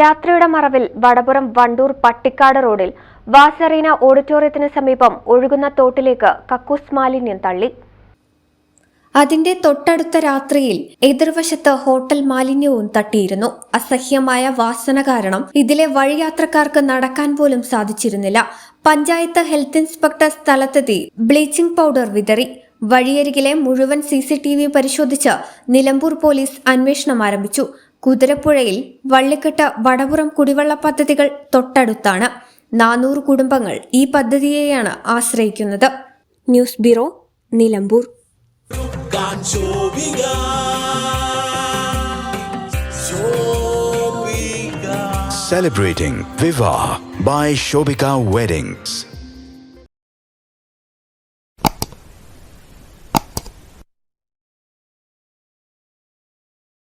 രാത്രിയുടെ മറവിൽ വടപുറം വണ്ടൂർ പട്ടിക്കാട് റോഡിൽ വാസറീന ഓഡിറ്റോറിയത്തിന് സമീപം ഒഴുകുന്ന തോട്ടിലേക്ക് കക്കൂസ് മാലിന്യം തള്ളി. അതിന്റെ തൊട്ടടുത്ത രാത്രിയിൽ എതിർവശത്ത് ഹോട്ടൽ മാലിന്യവും തട്ടിയിരുന്നു. അസഹ്യമായ വാസന കാരണം ഇതിലെ വഴിയാത്രക്കാർക്ക് നടക്കാൻ പോലും സാധിച്ചിരുന്നില്ല. പഞ്ചായത്ത് ഹെൽത്ത് ഇൻസ്പെക്ടർ സ്ഥലത്തെത്തി ബ്ലീച്ചിംഗ് പൗഡർ വിതറി. വഴിയരികിലെ മുഴുവൻ സി സി ടി വി പരിശോധിച്ച് നിലമ്പൂർ പോലീസ് അന്വേഷണം ആരംഭിച്ചു. കുതിരപ്പുഴയിൽ വള്ളിക്കെട്ട് വടപുറം കുടിവെള്ള പദ്ധതികൾ തൊട്ടടുത്താണ്. നാനൂറ് കുടുംബങ്ങൾ ഈ പദ്ധതിയെയാണ് ആശ്രയിക്കുന്നത്. News bureau Nilambur. Celebrating Viva by Shobika Weddings.